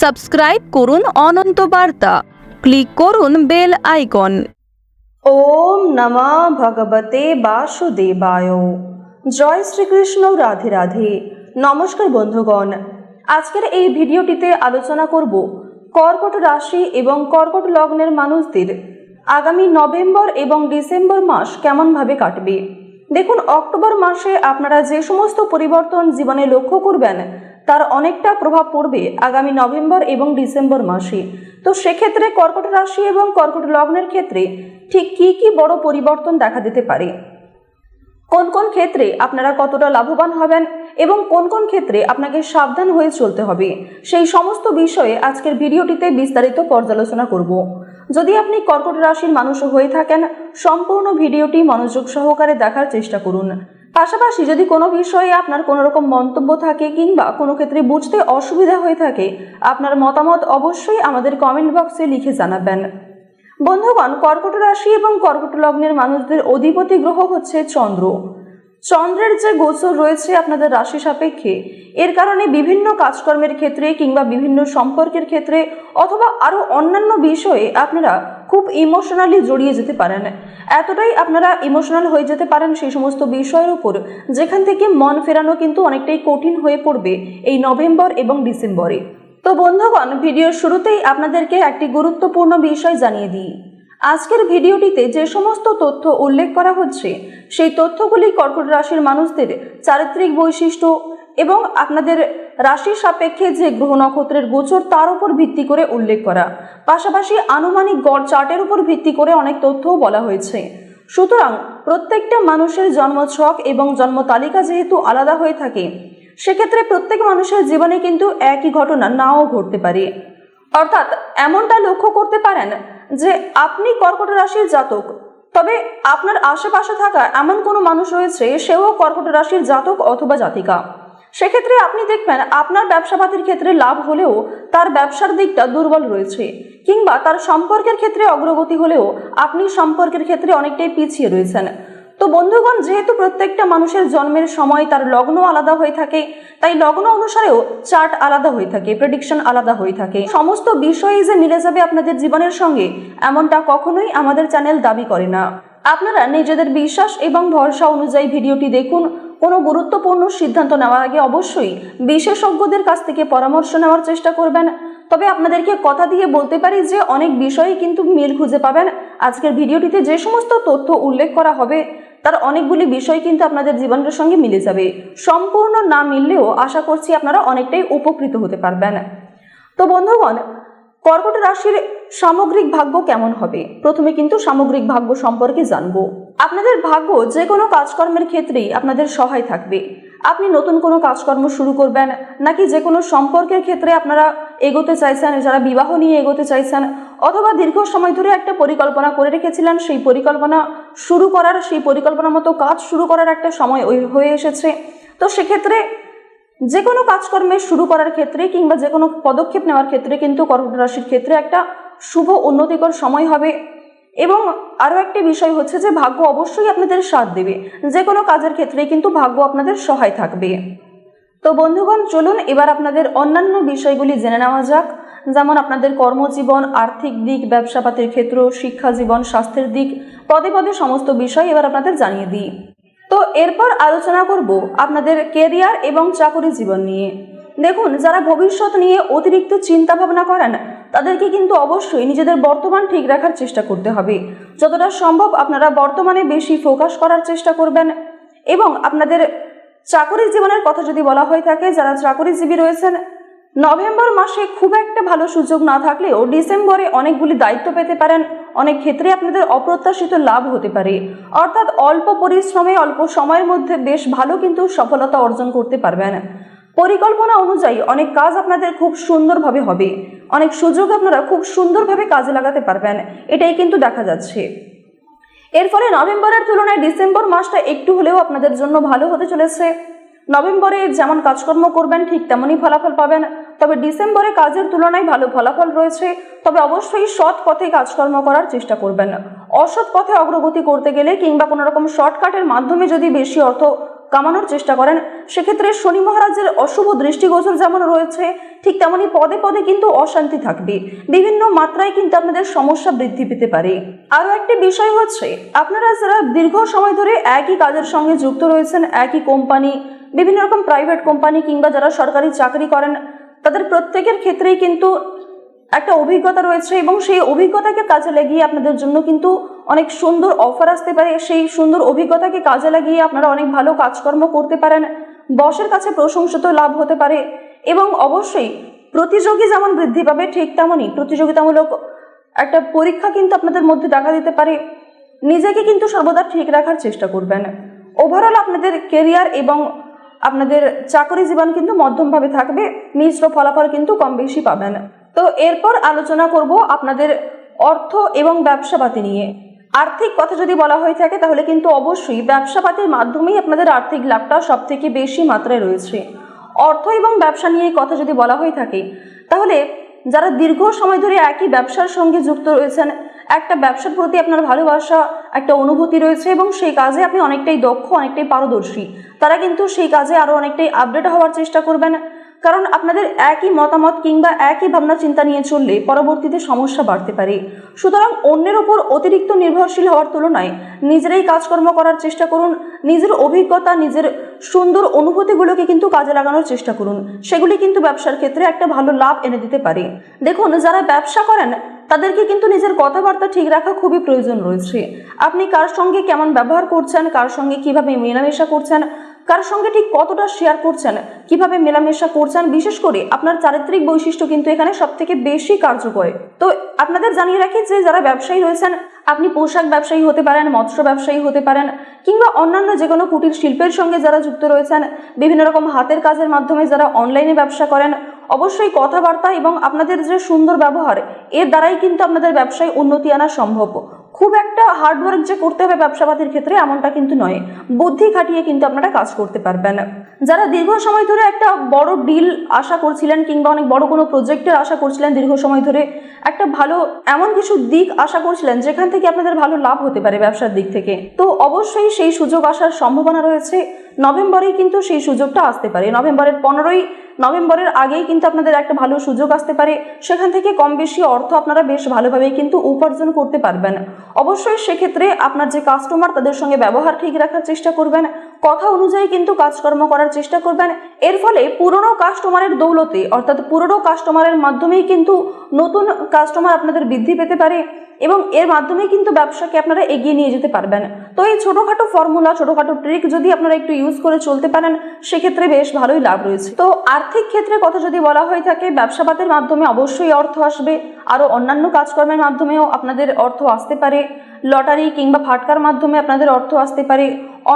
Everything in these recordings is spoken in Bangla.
সাবস্ক্রাইব করুন অনন্ত বার্তা। ক্লিক করুন বেল আইকন। ওম নমা ভগবতে বাসুদেবায়। জয় শ্রীকৃষ্ণ, রাধে রাধে। নমস্কার বন্ধুগণ। আজকের এই ভিডিওটিতে আলোচনা করব কর্কট রাশি এবং কর্কট লগ্নের মানুষদের আগামী নভেম্বর এবং ডিসেম্বর মাস কেমনভাবে কাটবে। দেখুন, অক্টোবর মাসে আপনারা যে সমস্ত পরিবর্তন জীবনে লক্ষ্য করবেন তার অনেকটা প্রভাব পড়বে আগামী নভেম্বর এবং ডিসেম্বর মাসে। তো সেক্ষেত্রে কর্কট রাশি এবং কর্কট লগ্নের ক্ষেত্রে ঠিক কি কি বড় পরিবর্তন দেখা দিতে পারে? কোন কোন ক্ষেত্রে আপনারা কতটা লাভবান হবেন এবং কোন কোন ক্ষেত্রে আপনাকে সাবধান হয়ে চলতে হবে, সেই সমস্ত বিষয়ে আজকের ভিডিওটিতে বিস্তারিত পর্যালোচনা করব। যদি আপনি কর্কট রাশির মানুষ হয়ে থাকেন, সম্পূর্ণ ভিডিওটি মনোযোগ সহকারে দেখার চেষ্টা করুন। পাশাপাশি যদি কোনো বিষয়ে আপনার কোনো রকম মন্তব্য থাকে কিংবা কোনো ক্ষেত্রে বুঝতে অসুবিধা হয়ে থাকে, আপনার মতামত অবশ্যই আমাদের কমেন্ট বক্সে লিখে জানাবেন। বন্ধুগণ, কর্কট রাশি এবং কর্কট লগ্নের মানুষদের অধিপতি গ্রহ হচ্ছে চন্দ্র। চন্দ্রের যে গোচর রয়েছে আপনাদের রাশি সাপেক্ষে, এর কারণে বিভিন্ন কাজকর্মের ক্ষেত্রে কিংবা বিভিন্ন সম্পর্কের ক্ষেত্রে অথবা আরও অন্যান্য বিষয়ে আপনারা খুব ইমোশনালি জড়িয়ে যেতে পারেন। এতটাই আপনারা ইমোশনাল হয়ে যেতে পারেন সেই সমস্ত বিষয়ের উপর, যেখান থেকে মন ফেরানো কিন্তু অনেকটাই কঠিন হয়ে পড়বে এই নভেম্বর এবং ডিসেম্বরে। তো বন্ধুগণ, ভিডিওর শুরুতেই আপনাদেরকে একটি গুরুত্বপূর্ণ বিষয় জানিয়ে দিই। আজকের ভিডিওটিতে যে সমস্ত তথ্য উল্লেখ করা হচ্ছে, সেই তথ্যগুলি কর্কট রাশির মানুষদের চারিত্রিক বৈশিষ্ট্য এবং আপনাদের রাশির সাপেক্ষে যে গ্রহ নক্ষত্রের গোচর তার উপর ভিত্তি করে উল্লেখ করা। পাশাপাশি আনুমানিক গড় চার্টের উপর ভিত্তি করে অনেক তথ্যও বলা হয়েছে। সুতরাং প্রত্যেকটা মানুষের জন্মছক এবং জন্ম তালিকা যেহেতু আলাদা হয়ে থাকে, সেক্ষেত্রে প্রত্যেক মানুষের জীবনে কিন্তু একই ঘটনা নাও ঘটতে পারে। অর্থাৎ এমনটা লক্ষ্য করতে পারেন যে আপনি কর্কট রাশির জাতক, তবে আপনার আশেপাশে থাকা এমন কোনো মানুষ রয়েছে, সেও কর্কট রাশির জাতক অথবা জাতিকা। সেক্ষেত্রে আপনি দেখবেন আপনার ব্যবসাপাতির ক্ষেত্রে লাভ হলেও তার ব্যবসার দিকটা দুর্বল রয়েছে, কিংবা তার সম্পর্কের ক্ষেত্রে অগ্রগতি হলেও আপনি সম্পর্কের ক্ষেত্রে অনেকটাই পিছিয়ে রয়েছেন। তো বন্ধুগণ, যেহেতু প্রত্যেকটা মানুষের জন্মের সময় তার লগ্ন আলাদা হয়ে থাকে, তাই লগ্ন অনুসারেও চার্ট আলাদা হয়ে থাকে, প্রেডিকশন আলাদা হয়ে থাকে। সমস্ত বিষয়ে যে মিলে যাবে আপনাদের জীবনের সঙ্গে, এমনটা কখনোই আমাদের চ্যানেল দাবি করে না। আপনারা নিজেদের বিশ্বাস এবং ভরসা অনুযায়ী ভিডিওটি দেখুন কোনো গুরুত্বপূর্ণ সিদ্ধান্ত নেওয়ার আগে অবশ্যই বিশেষজ্ঞদের কাছ থেকে পরামর্শ নেওয়ার চেষ্টা করবেন। তবে আপনাদেরকে কথা দিয়ে বলতে পারি যে অনেক বিষয়ে কিন্তু মিল খুঁজে পাবেন। আজকের ভিডিওটিতে যে সমস্ত তথ্য উল্লেখ করা হবে, তার অনেকগুলি বিষয় কিন্তু আপনাদের জীবনের সঙ্গে মিলে যাবে। সম্পূর্ণ না মিললেও আশা করছি আপনারা অনেকটাই উপকৃত হতে পারবেন। তো বন্ধুগণ, কর্কট রাশির সামগ্রিক ভাগ্য কেমন হবে? প্রথমে কিন্তু সামগ্রিক ভাগ্য সম্পর্কে জানব। আপনাদের ভাগ্য যে কোনো কাজকর্মের ক্ষেত্রেই আপনাদের সহায় থাকবে। আপনি নতুন কোনো কাজকর্ম শুরু করবেন নাকি যে কোনো সম্পর্কের ক্ষেত্রে আপনারা এগোতে চাইছেন, যারা বিবাহ নিয়ে এগোতে চাইছেন, অথবা দীর্ঘ সময় ধরে একটা পরিকল্পনা করে রেখেছিলেন, সেই পরিকল্পনা শুরু করার, সেই পরিকল্পনা মতো কাজ শুরু করার একটা সময় হয়ে এসেছে। তো সেক্ষেত্রে যে কোনো কাজকর্মে শুরু করার ক্ষেত্রে কিংবা যে কোনো পদক্ষেপ নেওয়ার ক্ষেত্রে কিন্তু কর্কট রাশির ক্ষেত্রে একটা শুভ উন্নতিকর সময় হবে। এবং আরও একটি বিষয় হচ্ছে যে, ভাগ্য অবশ্যই আপনাদের সাথ দেবে। যে কোনো কাজের ক্ষেত্রে কিন্তু ভাগ্য আপনাদের সহায় থাকবে। তো বন্ধুগণ, চলুন এবার আপনাদের অন্যান্য বিষয়গুলি জেনে নেওয়া যাক। যেমন আপনাদের কর্মজীবন, আর্থিক দিক, ব্যবসাপাতির ক্ষেত্র শিক্ষা জীবন স্বাস্থ্যের দিক, পদে পদে সমস্ত বিষয় এবার আপনাদের জানিয়ে দিই। তো এরপর আলোচনা করব আপনাদের কেরিয়ার এবং চাকরি জীবন নিয়ে। দেখুন, যারা ভবিষ্যৎ নিয়ে অতিরিক্ত চিন্তা ভাবনা করেন তাদেরকে কিন্তু অবশ্যই নিজেদের বর্তমান ঠিক রাখার চেষ্টা করতে হবে। যতটা সম্ভব আপনারা বর্তমানে বেশি ফোকাস করার চেষ্টা করবেন এবং আপনাদের চাকরি জীবনের কথা যদি বলা হয়ে থাকে, যারা চাকরিজীবী রয়েছেন, নভেম্বর মাসে খুব একটা ভালো সুযোগ না থাকলেও ডিসেম্বরে অনেকগুলি দায়িত্ব পেতে পারেন। অনেক ক্ষেত্রে আপনাদের অপ্রত্যাশিত লাভ হতে পারে। অর্থাৎ অল্প পরিশ্রমে, অল্প সময়ের মধ্যে বেশ ভালো কিন্তু সফলতা অর্জন করতে পারবেন। পরিকল্পনা অনুযায়ী অনেক কাজ আপনাদের খুব সুন্দরভাবে হবে। অনেক সুযোগ আপনারা খুব সুন্দরভাবে কাজে লাগাতে পারবেন। এটাই কিন্তু দেখা যাচ্ছে। এর ফলে নভেম্বরের তুলনায় ডিসেম্বর মাসটা একটু হলেও আপনাদের জন্য ভালো হতে চলেছে। নভেম্বরে যেমন কাজকর্ম করবেন, ঠিক তেমনই ফলাফল পাবেন। তবে ডিসেম্বরে কাজের তুলনায় ভালো ফলাফল রয়েছে। তবে অবশ্যই সৎ পথে কাজকর্ম করার চেষ্টা করবেন। অসৎ পথে অগ্রগতি করতে গেলে কিংবা কোনোরকম শর্টকাটের মাধ্যমে যদি বেশি অর্থ কামানোর চেষ্টা করেন। সেক্ষেত্রে শনি মহারাজের অশুভ দৃষ্টিগোচর যেমন রয়েছে, ঠিক তেমনি পদে পদে কিন্তু অশান্তি থাকবে। বিভিন্ন মাত্রায় কিন্তু আপনাদের সমস্যা বৃদ্ধি পেতে পারে। আরও একটি বিষয় হচ্ছে, আপনারা যারা দীর্ঘ সময় ধরে একই কাজের সঙ্গে যুক্ত রয়েছেন, একই কোম্পানি, বিভিন্ন রকম প্রাইভেট কোম্পানি কিংবা যারা সরকারি চাকরি করেন, তাদের প্রত্যেকের ক্ষেত্রেই কিন্তু একটা অভিজ্ঞতা রয়েছে এবং সেই অভিজ্ঞতাকে কাজে লাগিয়ে আপনাদের জন্য কিন্তু অনেক সুন্দর অফার আসতে পারে। সেই সুন্দর অভিজ্ঞতাকে কাজে লাগিয়ে আপনারা অনেক ভালো কাজকর্ম করতে পারেন। বসের কাছে প্রশংসিত লাভ হতে পারে এবং অবশ্যই প্রতিযোগী যেমন বৃদ্ধি পাবে, ঠিক তেমনই প্রতিযোগিতামূলক একটা পরীক্ষা কিন্তু আপনাদের মধ্যে দেখা দিতে পারে। নিজেকে কিন্তু সর্বদা ঠিক রাখার চেষ্টা করবেন। ওভারঅল আপনাদের কেরিয়ার এবং আপনাদের চাকরি জীবন কিন্তু মধ্যমভাবে থাকবে। মিশ্র ফলাফল কিন্তু কম বেশি পাবেন। তো এরপর আলোচনা করব আপনাদের অর্থ এবং ব্যবসাপাতি নিয়ে। আর্থিক কথা যদি বলা হয়ে থাকে, তাহলে কিন্তু অবশ্যই ব্যবসাপাতির মাধ্যমেই আপনাদের আর্থিক লাভটা সব থেকে বেশি মাত্রায় রয়েছে। অর্থ এবং ব্যবসা নিয়ে কথা যদি বলা হয়ে থাকে, তাহলে যারা দীর্ঘ সময় ধরে একই ব্যবসার সঙ্গে যুক্ত রয়েছেন, একটা ব্যবসার প্রতি আপনার ভালোবাসা, একটা অনুভূতি রয়েছে এবং সেই কাজে আপনি অনেকটাই দক্ষ, অনেকটাই পারদর্শী, তারা কিন্তু সেই কাজে আরও অনেকটাই আপডেট হওয়ার চেষ্টা করবেন। কারণ আপনাদের একই মতামত কিংবা একই ভাবনা চিন্তা নিয়ে চললে পরবর্তীতে সমস্যা বাড়তে পারে। সুতরাং অন্যের ওপর অতিরিক্ত নির্ভরশীল হওয়ার তুলনায় নিজেরাই কাজকর্ম করার চেষ্টা করুন, নিজের অভিজ্ঞতা, নিজের সুন্দর অনুভূতিগুলোকে কিন্তু কাজে লাগানোর চেষ্টা করুন। সেগুলি কিন্তু ব্যবসার ক্ষেত্রে একটা ভালো লাভ এনে দিতে পারে। দেখুন, যারা ব্যবসা করেন, তাদেরকে কিন্তু নিজের কথাবার্তা ঠিক রাখা খুবই প্রয়োজন রয়েছে। আপনি কার সঙ্গে কেমন ব্যবহার করছেন, কার সঙ্গে কীভাবে মেলামেশা করছেন কার সঙ্গে ঠিক কতটা শেয়ার করছেন, কীভাবে মেলামেশা করছেন, বিশেষ করে আপনার চারিত্রিক বৈশিষ্ট্য কিন্তু এখানে সব থেকে বেশি কার্যকরী। তো আপনাদের জানিয়ে রাখি যে যারা ব্যবসায়ী রয়েছেন, আপনি পোশাক ব্যবসায়ী হতে পারেন, মৎস্য ব্যবসায়ী হতে পারেন, কিংবা অন্যান্য যে কোনো কুটির শিল্পের সঙ্গে যারা যুক্ত রয়েছেন, বিভিন্ন রকম হাতের কাজের মাধ্যমে যারা অনলাইনে ব্যবসা করেন, অবশ্যই কথাবার্তা এবং আপনাদের যে সুন্দর ব্যবহার, এর দ্বারাই কিন্তু আপনাদের ব্যবসায় উন্নতি আনা সম্ভব। খুব একটা হার্ডওয়ার্ক যে করতে হবে ব্যবসাপাতির ক্ষেত্রে এমনটা কিন্তু নয়। বুদ্ধি খাটিয়ে কিন্তু আপনারা কাজ করতে পারবেন। যারা দীর্ঘ সময় ধরে একটা বড় ডিল আশা করছিলেন কিংবা অনেক বড় কোনো প্রজেক্টের আশা করছিলেন দীর্ঘ সময় ধরে, একটা ভালো এমন কিছু দিক আশা করছিলেন যেখান থেকে আপনাদের ভালো লাভ হতে পারে ব্যবসার দিক থেকে। তো অবশ্যই সেই সুযোগ আসার সম্ভাবনা রয়েছে। নভেম্বরেই কিন্তু সেই সুযোগটা আসতে পারে। নভেম্বরের পনেরোই নভেম্বরের আগেই কিন্তু আপনাদের একটা ভালো সুযোগ আসতে পারে। সেখান থেকে কম বেশি অর্থ আপনারা বেশ ভালোভাবেই কিন্তু উপার্জন করতে পারবেন। অবশ্যই সেক্ষেত্রে আপনার যে কাস্টমার তাদের সঙ্গে ব্যবহার ঠিক রাখার চেষ্টা করবেন। কথা অনুযায়ী কিন্তু কাজকর্ম করার চেষ্টা করবেন। এর ফলে পুরনো কাস্টমারের দৌলতে, অর্থাৎ পুরনো কাস্টমারের মাধ্যমেই কিন্তু নতুন কাস্টমার আপনাদের বৃদ্ধি পেতে পারে। এবং এর মাধ্যমে কিন্তু ব্যবসাকে আপনারা এগিয়ে নিয়ে যেতে পারবেন। তো এই ছোটোখাটো ফর্মুলা ছোটোখাটো ট্রিক যদি আপনারা একটু ইউজ করে চলতে পারেন, সেক্ষেত্রে বেশ ভালোই লাভ রয়েছে। তো আর্থিক ক্ষেত্রে কথা যদি বলা হয়ে থাকে, ব্যবসাপাতের মাধ্যমে অবশ্যই অর্থ আসবে। আরও অন্যান্য কাজকর্মের মাধ্যমেও আপনাদের অর্থ আসতে পারে। লটারি কিংবা ফাটকার মাধ্যমে আপনাদের অর্থ আসতে পারে।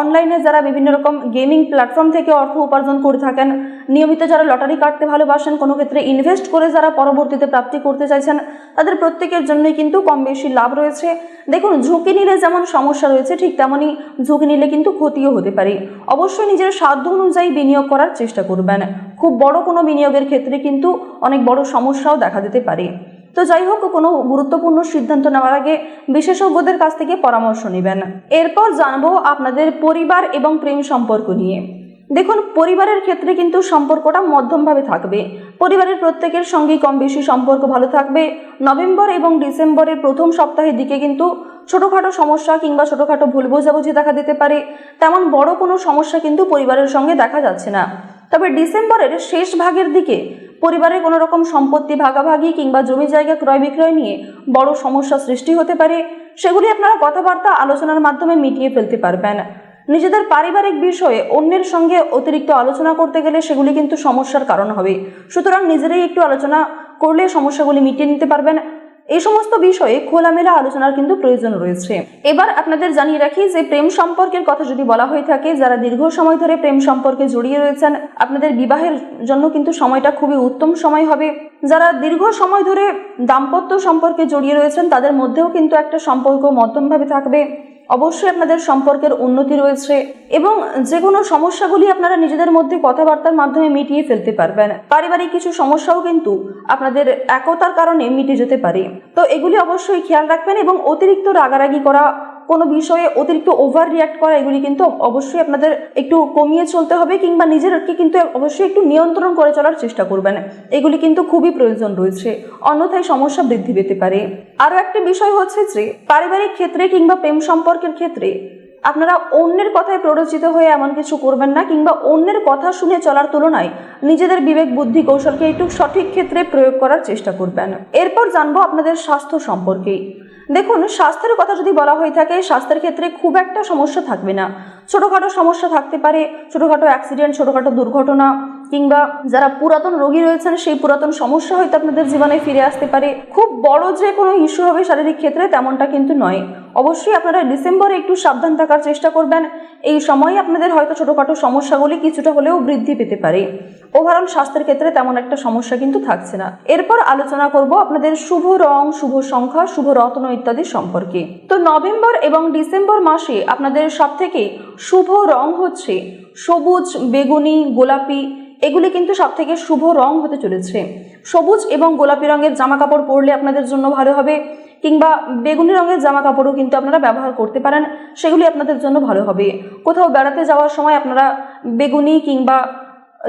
অনলাইনে যারা বিভিন্ন রকম গেমিং প্ল্যাটফর্ম থেকে অর্থ উপার্জন করে থাকেন, নিয়মিত যারা লটারি কাটতে ভালোবাসেন, কোনো ক্ষেত্রে ইনভেস্ট করে যারা পরবর্তীতে প্রাপ্তি করতে চাইছেন, তাদের প্রত্যেকের জন্যই কিন্তু কম বেশি লাভ রয়েছে। দেখুন, ঝুঁকি নিলে যেমন সমস্যা রয়েছে, ঠিক তেমনই ঝুঁকি নিলে কিন্তু ক্ষতিও হতে পারে। অবশ্যই নিজের সাধ্য অনুযায়ী বিনিয়োগ করার চেষ্টা করবেন। খুব বড় কোনো বিনিয়োগের ক্ষেত্রে কিন্তু অনেক বড় সমস্যাও দেখা দিতে পারে। তো যাই হোক, কোনো গুরুত্বপূর্ণ সিদ্ধান্ত নেওয়ার আগে বিশেষজ্ঞদের কাছ থেকে পরামর্শ নেবেন। এরপর জানব আপনাদের পরিবার এবং প্রেম সম্পর্ক নিয়ে। দেখুন, পরিবারের ক্ষেত্রে কিন্তু সম্পর্কটা মধ্যমভাবে থাকবে। পরিবারের প্রত্যেকের সঙ্গেই কম বেশি সম্পর্ক ভালো থাকবে। নভেম্বর এবং ডিসেম্বরের প্রথম সপ্তাহের দিকে কিন্তু ছোটোখাটো সমস্যা কিংবা ছোটোখাটো ভুল বোঝাবুঝি দেখা দিতে পারে। তেমন বড় কোনো সমস্যা কিন্তু পরিবারের সঙ্গে দেখা যাচ্ছে না। তবে ডিসেম্বরের শেষ ভাগের দিকে পরিবারের কোনো রকম সম্পত্তি ভাগাভাগি কিংবা জমি জায়গা ক্রয় বিক্রয় নিয়ে বড় সমস্যা সৃষ্টি হতে পারে, সেগুলি আপনারা কথাবার্তা আলোচনার মাধ্যমে মিটিয়ে ফেলতে পারবেন। নিজেদের পারিবারিক বিষয়ে অন্যের সঙ্গে অতিরিক্ত আলোচনা করতে গেলে সেগুলি কিন্তু সমস্যার কারণ হবে। সুতরাং নিজেরাই একটু আলোচনা করলে সমস্যাগুলি মিটিয়ে নিতে পারবেন। এই সমস্ত বিষয়ে খোলামেলা আলোচনার কিন্তু প্রয়োজন রয়েছে। এবার আপনাদের জানিয়ে রাখি যে প্রেম সম্পর্কের কথা যদি বলা হয়ে থাকে, যারা দীর্ঘ সময় ধরে প্রেম সম্পর্কে জড়িয়ে রয়েছেন, আপনাদের বিবাহের জন্য কিন্তু সময়টা খুবই উত্তম সময় হবে। যারা দীর্ঘ সময় ধরে দাম্পত্য সম্পর্কে জড়িয়ে রয়েছেন, তাদের মধ্যেও কিন্তু একটা সম্পর্ক মধ্যমভাবে থাকবে। অবশ্যই আপনাদের সম্পর্কের উন্নতি রয়েছে এবং যে কোনো সমস্যাগুলি আপনারা নিজেদের মধ্যে কথাবার্তার মাধ্যমে মিটিয়ে ফেলতে পারবেন। পারিবারিক কিছু সমস্যাও কিন্তু আপনাদের একতার কারণে মিটে যেতে পারে। তো এগুলি অবশ্যই খেয়াল রাখবেন এবং অতিরিক্ত রাগারাগি করা কোনো বিষয়ে অতিরিক্ত ওভার রিয়াক্ট করা, এগুলি কিন্তু অবশ্যই আপনাদের একটু কমিয়ে চলতে হবে কিংবা নিজেরকে কিন্তু অবশ্যই একটু নিয়ন্ত্রণ করে চলার চেষ্টা করবেন। এগুলি কিন্তু খুবই প্রয়োজন রয়েছে, অন্যথায় সমস্যা বৃদ্ধি পেতে পারে। আরও একটা বিষয় হচ্ছে যে, পারিবারিক ক্ষেত্রে কিংবা প্রেম সম্পর্কের ক্ষেত্রে আপনারা অন্যের কথায় প্ররোচিত হয়ে এমন কিছু করবেন না কিংবা অন্যের কথা শুনে চলার তুলনায় নিজেদের বিবেক, বুদ্ধি, কৌশলকে একটু সঠিক ক্ষেত্রে প্রয়োগ করার চেষ্টা করবেন। এরপর জানব আপনাদের স্বাস্থ্য সম্পর্কে। দেখুন, স্বাস্থ্যের কথা যদি বলা হয়ে থাকে, স্বাস্থ্যের ক্ষেত্রে খুব একটা সমস্যা থাকবে না। ছোটোখাটো সমস্যা থাকতে পারে, ছোটোখাটো অ্যাক্সিডেন্ট ছোটোখাটো দুর্ঘটনা কিংবা যারা পুরাতন রোগী রয়েছেন, সেই পুরাতন সমস্যা হয়তো আপনাদের জীবনে ফিরে আসতে পারে। খুব বড় যে কোনো ইস্যু হবে শারীরিক ক্ষেত্রে তেমনটা কিন্তু নয়। অবশ্যই আপনারা ডিসেম্বরে একটু সাবধান থাকার চেষ্টা করবেন। এই সময় আপনাদের হয়তো ছোটোখাটো সমস্যাগুলি কিছুটা হলেও বৃদ্ধি পেতে পারে। ওভারঅল স্বাস্থ্যের ক্ষেত্রে তেমন একটা সমস্যা কিন্তু থাকছে না। এরপর আলোচনা করব আপনাদের শুভ রং, শুভ সংখ্যা, শুভ রত্ন ইত্যাদি সম্পর্কে। তো নভেম্বর এবং ডিসেম্বর মাসে আপনাদের সব থেকে শুভ রং হচ্ছে সবুজ, বেগুনি, গোলাপি এগুলি কিন্তু সব থেকে শুভ রং হতে চলেছে। সবুজ এবং গোলাপি রঙের জামা কাপড় পরলে আপনাদের জন্য ভালো হবে, কিংবা বেগুনি রঙের জামা কাপড়ও কিন্তু আপনারা ব্যবহার করতে পারেন, সেগুলি আপনাদের জন্য ভালো হবে। কোথাও বেড়াতে যাওয়ার সময় আপনারা বেগুনি কিংবা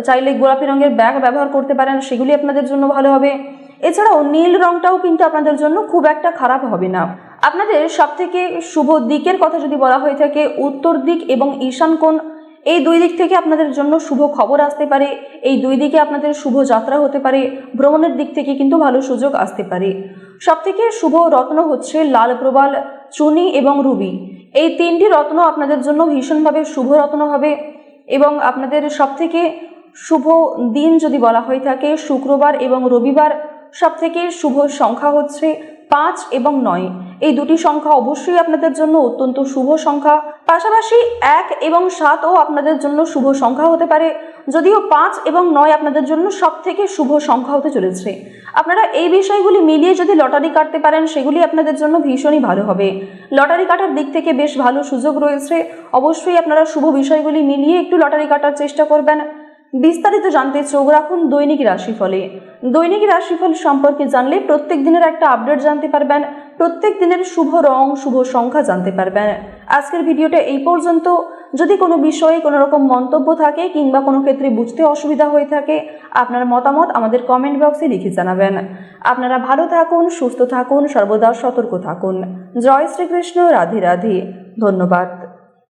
চাইলে গোলাপি রঙের ব্যাগ ব্যবহার করতে পারেন, সেগুলি আপনাদের জন্য ভালো হবে। এছাড়াও নীল রঙটাও কিন্তু আপনাদের জন্য খুব একটা খারাপ হবে না। আপনাদের সব থেকে শুভ দিকের কথা যদি বলা হয়ে থাকে, উত্তর দিক এবং ঈশান কোণ এই দুই দিক থেকে আপনাদের জন্য শুভ খবর আসতে পারে, এই দুই দিকে আপনাদের শুভ যাত্রা হতে পারে, ভ্রমণের দিক থেকে কিন্তু ভালো সুযোগ আসতে পারে। সব থেকে শুভ রত্ন হচ্ছে লাল প্রবাল, চুনি এবং রুবি। এই তিনটি রত্ন আপনাদের জন্য ভীষণভাবে শুভ রত্ন হবে এবং আপনাদের সব থেকে শুভ দিন যদি বলা হয়ে থাকে, শুক্রবার এবং রবিবার সব থেকে শুভ সংখ্যা হচ্ছে পাঁচ এবং নয়। এই দুটি সংখ্যা অবশ্যই আপনাদের জন্য অত্যন্ত শুভ সংখ্যা। পাশাপাশি এক এবং সাতও আপনাদের জন্য শুভ সংখ্যা হতে পারে। যদিও পাঁচ এবং নয় আপনাদের জন্য সব থেকে শুভ সংখ্যা হতে চলেছে। আপনারা এই বিষয়গুলি মিলিয়ে যদি লটারি কাটতে পারেন, সেগুলি আপনাদের জন্য ভীষণই ভালো হবে। লটারি কাটার দিক থেকে বেশ ভালো সুযোগ রয়েছে। অবশ্যই আপনারা শুভ বিষয়গুলি মিলিয়ে একটু লটারি কাটার চেষ্টা করবেন। বিস্তারিত জানতে চোখ রাখুন দৈনিক রাশিফলে। দৈনিক রাশিফল সম্পর্কে জানলে প্রত্যেক দিনের একটা আপডেট জানতে পারবেন, প্রত্যেক দিনের শুভ রং, শুভ সংখ্যা জানতে পারবেন। আজকের ভিডিওটা এই পর্যন্ত। যদি কোনো বিষয়ে কোনো রকম মন্তব্য থাকে কিংবা কোনো ক্ষেত্রে বুঝতে অসুবিধা হয়ে থাকে, আপনার মতামত আমাদের কমেন্ট বক্সে লিখে জানাবেন। আপনারা ভালো থাকুন, সুস্থ থাকুন, সর্বদা সতর্ক থাকুন। জয় শ্রীকৃষ্ণ, রাধে রাধে। ধন্যবাদ।